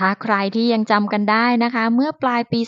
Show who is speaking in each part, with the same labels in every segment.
Speaker 1: ถ้าใครที่ยังจำกันได้นะคะ เมื่อปลายปี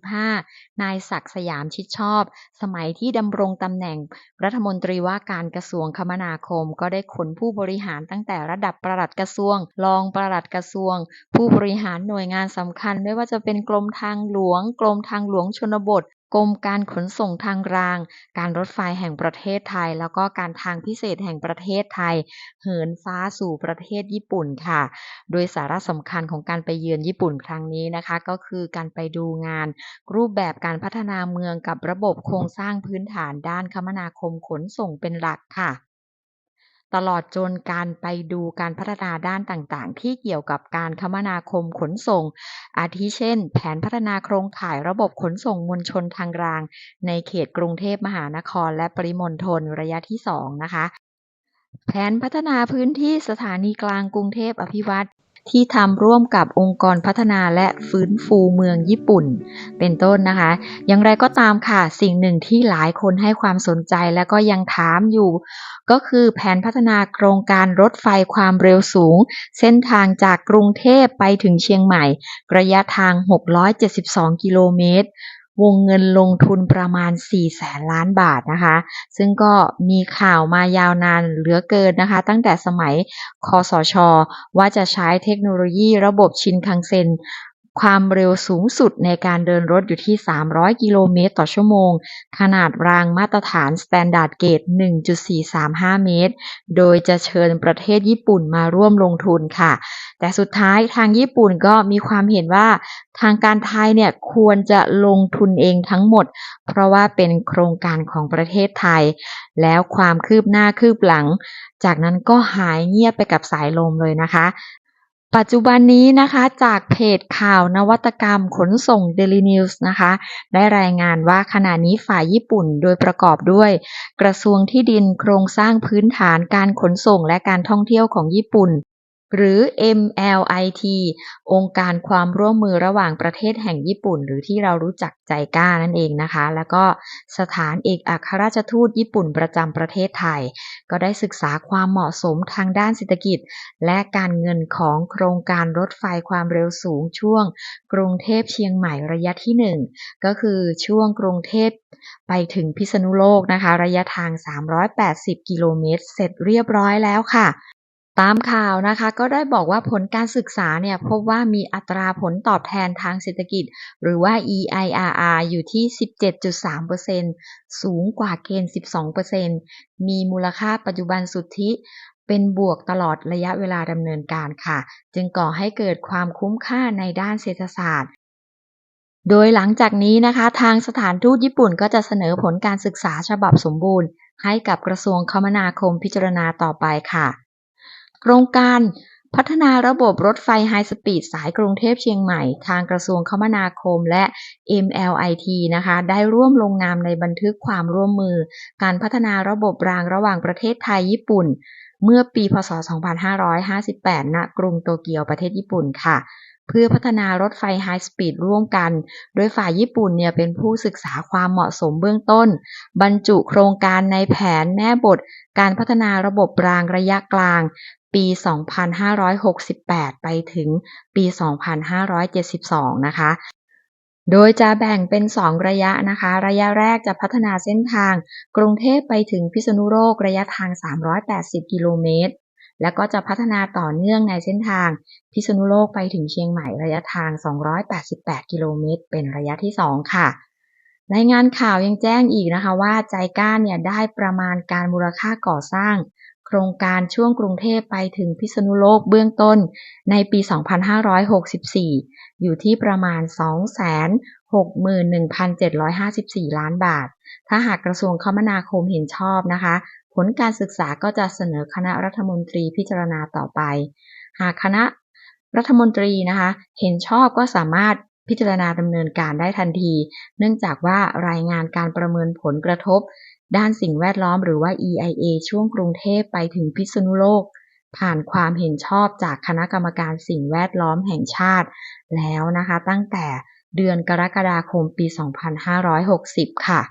Speaker 1: 2565 นายศักสยามชิดชอบ สมัยที่ดำรงตำแหน่งรัฐมนตรีว่าการกระทรวงคมนาคม ก็ได้ขนผู้บริหารตั้งแต่ระดับประหลัดกระทรวง รองประหลัดกระทรวง ผู้บริหารหน่วยงานสำคัญ ไม่ว่าจะเป็นกรมทางหลวง กรมทางหลวงชนบท กรมการขนส่งทางราง การรถไฟแห่งประเทศไทย แล้วก็การทางพิเศษแห่งประเทศไทย เหินฟ้าสู่ประเทศญี่ปุ่นค่ะ โดยสาระสำคัญของการไปเยือนญี่ปุ่นครั้งนี้นะคะ ก็คือการไปดูงาน รูปแบบการพัฒนาเมืองกับระบบโครงสร้างพื้นฐานด้านคมนาคมขนส่งเป็นหลักค่ะ ตลอดจนการไปดูการพัฒนาด้านต่างๆ ที่เกี่ยวกับการคมนาคมขนส่ง อาทิเช่น แผนพัฒนาโครงข่ายระบบขนส่งมวลชนทางราง ในเขตกรุงเทพมหานคร และปริมณฑลระยะที่ 2 นะคะ แผนพัฒนาพื้นที่สถานีกลางกรุงเทพอภิวัตน์ ที่ทำร่วมกับองค์กรพัฒนาและฟื้นฟูเมืองญี่ปุ่น เป็นต้นนะคะ อย่างไรก็ตามค่ะ สิ่งหนึ่งที่หลายคนให้ความสนใจและก็ยังถามอยู่ ก็คือแผนพัฒนาโครงการรถไฟความเร็วสูง เส้นทางจากกรุงเทพไปถึงเชียงใหม่ ระยะทาง 672 กิโลเมตร วงเงินลงทุนประมาณ 4 แสนล้านบาทนะคะ ซึ่งก็มีข่าวมายาวนานเหลือเกินนะคะ ตั้งแต่สมัยคอสช ว่าจะใช้เทคโนโลยีระบบชินคังเซ็น ความเร็วสูงสุดในการเดินรถอยู่ที่ 300 กิโลเมตรต่อชั่วโมง ขนาดรางมาตรฐาน Standard Gauge 1.435 เมตร โดยจะเชิญประเทศญี่ปุ่นมาร่วมลงทุนค่ะ แต่สุดท้ายทางญี่ปุ่นก็มีความเห็นว่าทางการไทยเนี่ยควรจะลงทุนเองทั้งหมด เพราะว่าเป็นโครงการของประเทศไทย แล้วความคืบหน้าคืบหลัง จากนั้นก็หายเงียบไปกับสายลมเลยนะคะ ปัจจุบันนี้นะคะจากเพจข่าวนวัตกรรมขนส่ง Daily News นะคะ ได้รายงานว่าขณะนี้ฝ่ายญี่ปุ่นโดยประกอบด้วย กระทรวงที่ดินโครงสร้างพื้นฐานการขนส่งและการท่องเที่ยวของญี่ปุ่น หรือ MLIT องค์การความร่วมมือระหว่างประเทศแห่งญี่ปุ่น หรือที่เรารู้จักใจก้านั่นเองนะคะ แล้วก็สถานเอกอัครราชทูตญี่ปุ่นประจำประเทศไทย ก็ได้ศึกษาความเหมาะสมทางด้านเศรษฐกิจ และการเงินของโครงการรถไฟความเร็วสูงช่วง กรุงเทพเชียงใหม่ระยะที่ 1 ก็คือช่วงกรุงเทพไปถึงพิษณุโลกนะคะ ระยะทาง 380 กิโลเมตร เสร็จเรียบร้อยแล้วค่ะ ตามข่าวนะคะก็ได้บอกว่าผลการศึกษาเนี่ยพบว่ามีอัตราผลตอบแทนทางเศรษฐกิจ หรือว่า EIRR อยู่ที่ 17.3%สูงกว่าเกณฑ์ 12%มีมูลค่าปัจจุบันสุทธิเป็นบวกตลอดระยะเวลาดำเนินการค่ะ จึงก่อให้เกิดความคุ้มค่าในด้านเศรษฐศาสตร์โดยหลังจากนี้นะคะทางสถานทูตญี่ปุ่นก็จะเสนอผลการศึกษาฉบับสมบูรณ์ ให้กับกระทรวงคมนาคมพิจารณาต่อไปค่ะ โครงการพัฒนาระบบรถไฟไฮสปีดสายกรุงเทพเชียงใหม่ ทางกระทรวงคมนาคมและ MLIT นะคะ ได้ร่วมลงนามในบันทึกความร่วมมือ การพัฒนาระบบรางระหว่างประเทศไทยญี่ปุ่น เมื่อปี พศ 2558 ณ กรุงโตเกียวประเทศญี่ปุ่นค่ะ เพื่อพัฒนารถไฟไฮสปีดร่วมกัน โดยฝ่ายญี่ปุ่นเนี่ยเป็นผู้ศึกษาความเหมาะสมเบื้องต้น บรรจุโครงการในแผนแม่บทการพัฒนาระบบรางระยะกลาง ปี 2568 ไปถึงปี 2572 นะคะ โดยจะแบ่งเป็น 2 ระยะนะคะ ระยะแรกจะพัฒนาเส้นทาง กรุงเทพไปถึงพิษณุโลกระยะทาง 380 กิโลเมตร แล้วก็จะพัฒนาต่อเนื่องในเส้นทาง พิษณุโลกไปถึงเชียงใหม่ระยะทาง 288 กิโลเมตร เป็นระยะที่ 2 ค่ะรายงานข่าวยังแจ้งอีกนะคะว่าใจก้านเนี่ยได้ประมาณการมูลค่าก่อสร้าง โครงการช่วงกรุงเทพไปถึงพิษณุโลกเบื้องต้นในปี 2564 อยู่ที่ประมาณ 261,754 ล้านบาท ถ้าหากกระทรวงคมนาคมเห็นชอบนะคะ ผลการศึกษาก็จะเสนอคณะรัฐมนตรีพิจารณาต่อไป หากคณะรัฐมนตรีนะคะ เห็นชอบก็สามารถพิจารณาดำเนินการได้ทันที เนื่องจากว่ารายงานการประเมินผลกระทบ ด้านสิ่งแวดล้อมหรือว่า EIA ช่วงกรุงเทพไปถึงพิษณุโลก ผ่านความเห็นชอบจากคณะกรรมการสิ่งแวดล้อมแห่งชาติ แล้วนะคะตั้งแต่เดือนกรกฎาคมปี 2560 ค่ะ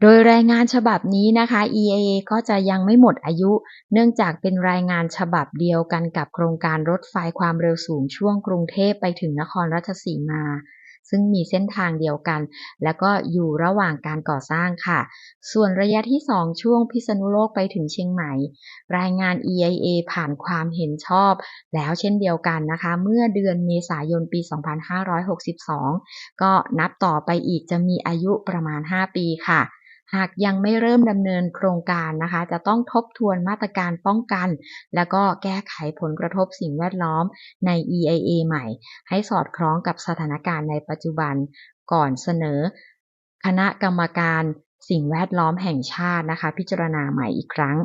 Speaker 1: โดยรายงานฉบับนี้นะคะ EIA ก็จะยังไม่หมดอายุ เนื่องจากเป็นรายงานฉบับเดียวกันกับโครงการรถไฟความเร็วสูงช่วงกรุงเทพไปถึงนครราชสีมา ซึ่งมีเส้นทางเดียวกัน และก็อยู่ระหว่างการก่อสร้างค่ะ ส่วนระยะที่ 2 ช่วงพิษณุโลกไปถึงเชียงใหม่ รายงาน EIA ผ่านความเห็นชอบ แล้วเช่นเดียวกันนะคะ เมื่อเดือนเมษายนปี 2562 ก็นับต่อไปอีกจะมีอายุประมาณ 5 ปีค่ะ หากยังไม่เริ่มดำเนินโครงการนะคะ จะต้องทบทวนมาตรการป้องกัน แล้วก็แก้ไขผลกระทบสิ่งแวดล้อมใน EIA ใหม่ ให้สอดคล้องกับสถานการณ์ในปัจจุบันก่อนเสนอ คณะกรรมการสิ่งแวดล้อมแห่งชาตินะคะ พิจารณาใหม่อีกครั้ง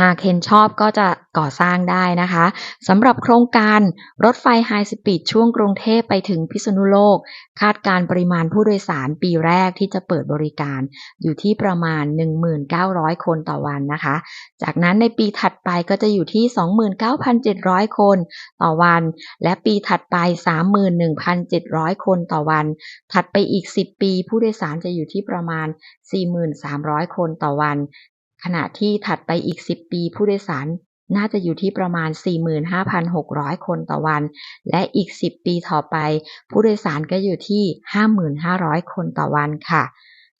Speaker 1: หากเห็นชอบก็จะก่อสร้างได้นะคะสำหรับโครงการรถไฟไฮสปีดช่วงกรุงเทพไปถึงพิษณุโลก คาดการปริมาณผู้โดยสารปีแรกที่จะเปิดบริการ อยู่ที่ประมาณ 1900 คนต่อวันนะคะ จากนั้นในปีถัดไปก็จะอยู่ที่ 29,700 คนต่อวัน และปีถัดไป 31,700 คนต่อวัน ถัดไปอีก 10 ปี ผู้โดยสารจะอยู่ที่ประมาณ 4,300 คนต่อวัน ขณะที่ถัดไปอีก 10 ปีผู้โดยสารน่าจะอยู่ที่ประมาณ 45,600 คนต่อวัน และอีก 10 ปีต่อไป ผู้โดยสารก็อยู่ที่ 5,500 คนต่อวันค่ะ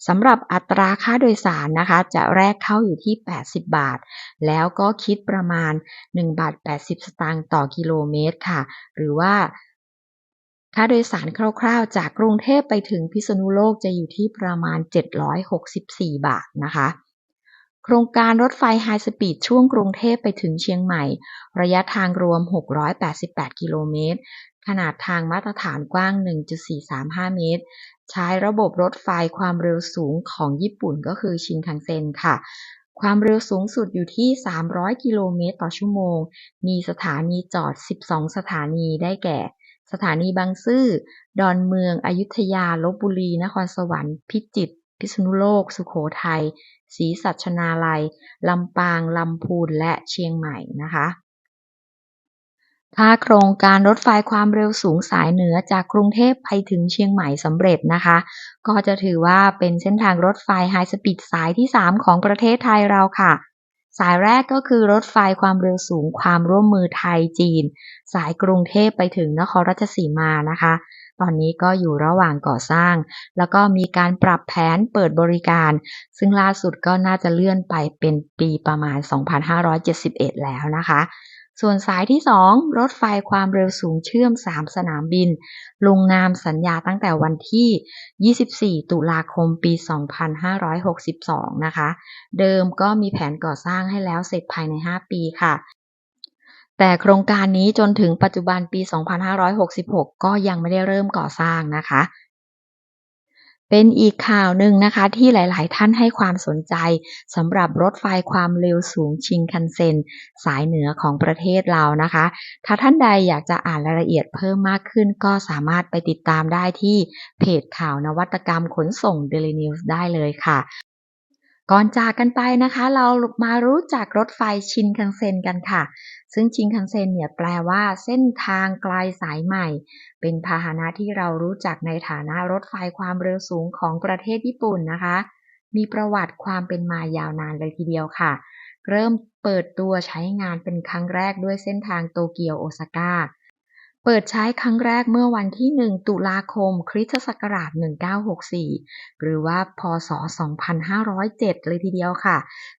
Speaker 1: สำหรับอัตราค่าโดยสารนะคะ จะแรกเข้าอยู่ที่ 80 บาท แล้วก็คิดประมาณ 1 บาท 80 สตางค์ต่อกิโลเมตรค่ะ หรือว่า ค่าโดยสารคร่าวๆ จากกรุงเทพไปถึงพิษณุโลกจะอยู่ที่ประมาณ 764 บาทนะคะ โครงการรถไฟไฮสปีดช่วงกรุงเทพไปถึงเชียงใหม่ ระยะทางรวม 688 กิโลเมตร ขนาดทางมาตรฐานกว้าง 1.435 เมตร ใช้ระบบรถไฟความเร็วสูงของญี่ปุ่นก็คือชินคันเซ็นค่ะ ความเร็วสูงสุดอยู่ที่ 300 กิโลเมตรต่อชั่วโมง มีสถานีจอด 12 สถานีได้แก่ สถานีบางซื่อ ดอนเมือง อยุธยา ลบบุรี นครสวรรค์ พิจิตร พิษณุโลก สุโขทัย ศรีสัชนาลัย ลำปาง ลำพูน และเชียงใหม่นะคะถ้าโครงการรถไฟความเร็วสูงสายเหนือจากกรุงเทพไปถึงเชียงใหม่สำเร็จนะคะ ก็จะถือว่าเป็นเส้นทางรถไฟไฮสปีดสายที่ 3 ของประเทศไทยเราค่ะ สายแรกก็คือรถไฟความเร็วสูงความร่วมมือไทยจีน สายกรุงเทพไปถึงนครราชสีมานะคะ ตอนนี้ก็อยู่ระหว่างก่อสร้าง แล้วก็มีการปรับแผนเปิดบริการ ซึ่งล่าสุดก็น่าจะเลื่อนไปเป็นปีประมาณ 2571 แล้วนะคะ ส่วนสายที่ 2 รถไฟความเร็วสูงเชื่อม 3 สนามบิน ลงนามสัญญาตั้งแต่วันที่ 24 ตุลาคมปี 2562 นะคะ เดิมก็มีแผนก่อสร้างให้แล้วเสร็จภายใน 5 ปีค่ะ แต่โครงการนี้จนถึงปัจจุบันปี 2566 ก็ยังไม่ได้เริ่มก่อสร้างนะคะ เป็นอีกข่าวหนึ่งนะคะ ที่หลาย ๆ ท่านให้ความสนใจสำหรับรถไฟความเร็วสูงชิงคันเซ็น สายเหนือของประเทศเรานะคะ ถ้าท่านใดอยากจะอ่านรายละเอียดเพิ่มมากขึ้น ก็สามารถไปติดตามได้ที่เพจข่าวนวัตกรรมขนส่ง Daily News ได้เลยค่ะ ก่อนจากกันไปนะคะ เรามารู้จักรถไฟชินคันเซ็นกันค่ะ ซึ่งชินคันเซ็นเนี่ยแปลว่าเส้นทางไกลสายใหม่ เป็นพาหนะที่เรารู้จักในฐานะรถไฟความเร็วสูงของประเทศญี่ปุ่นนะคะ มีประวัติความเป็นมายาวนานเลยทีเดียวค่ะ เริ่มเปิดตัวใช้งานเป็นครั้งแรกด้วยเส้นทางโตเกียวโอซาก้า เปิดใช้ครั้งแรกเมื่อวันที่ 1 ตุลาคม คริสตศักราช 1964 หรือว่า พศ 2507 เลยทีเดียวค่ะ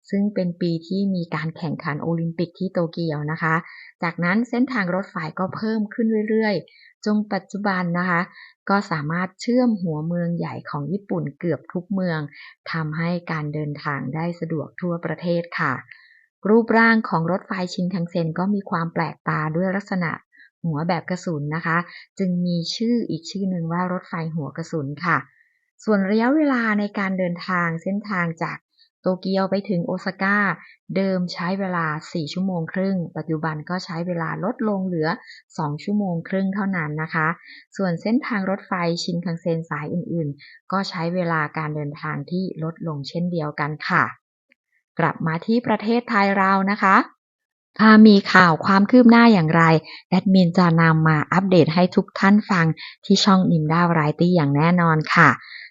Speaker 1: ซึ่งเป็นปีที่มีการแข่งขันโอลิมปิกที่โตเกียวนะคะ จากนั้นเส้นทางรถไฟก็เพิ่มขึ้นเรื่อยๆ จนปัจจุบันนะคะ ก็สามารถเชื่อมหัวเมืองใหญ่ของญี่ปุ่นเกือบทุกเมือง ทำให้การเดินทางได้สะดวกทั่วประเทศค่ะรูปร่างของรถไฟชินคังเซ็นก็มีความแปลกตาด้วยลักษณะ หัวแบบกระสุนนะคะ จึงมีชื่ออีกชื่อหนึ่งว่ารถไฟหัวกระสุนค่ะ ส่วนระยะเวลาในการเดินทางเส้นทางจากโตเกียวไปถึงโอซาก้า เดิมใช้เวลา 4 ชั่วโมงครึ่ง ปัจจุบันก็ใช้เวลาลดลงเหลือ 2 ชั่วโมงครึ่งเท่านั้นนะคะ ส่วนเส้นทางรถไฟชินคังเซนสายอื่นๆ ก็ใช้เวลาการเดินทางที่ลดลงเช่นเดียวกันค่ะ กลับมาที่ประเทศไทยเรานะคะ ถ้ามีข่าวความคืบหน้าอย่างไร แอดมินจะนำมาอัปเดตให้ทุกท่านฟังที่ช่อง Nimda Variety อย่างแน่นอนค่ะ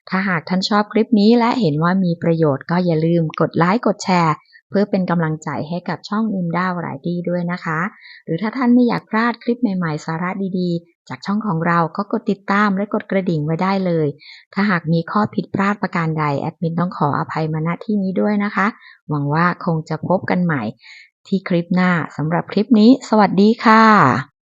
Speaker 1: ถ้าหากท่านชอบคลิปนี้และเห็นว่ามีประโยชน์ก็อย่าลืมกดไลค์กดแชร์ เพื่อเป็นกำลังใจให้กับช่อง Nimda Variety ด้วยนะคะ หรือถ้าท่านไม่อยากพลาดคลิปใหม่ๆ สาระดีๆ จากช่องของเราก็กดติดตามและกดกระดิ่งไว้ได้เลย ถ้าหากมีข้อผิดพลาดประการใดแอดมินต้องขออภัยมาณที่นี้ด้วยนะคะ หวังว่าคงจะพบกันใหม่ ที่คลิปหน้าสำหรับคลิปนี้ สวัสดีค่ะ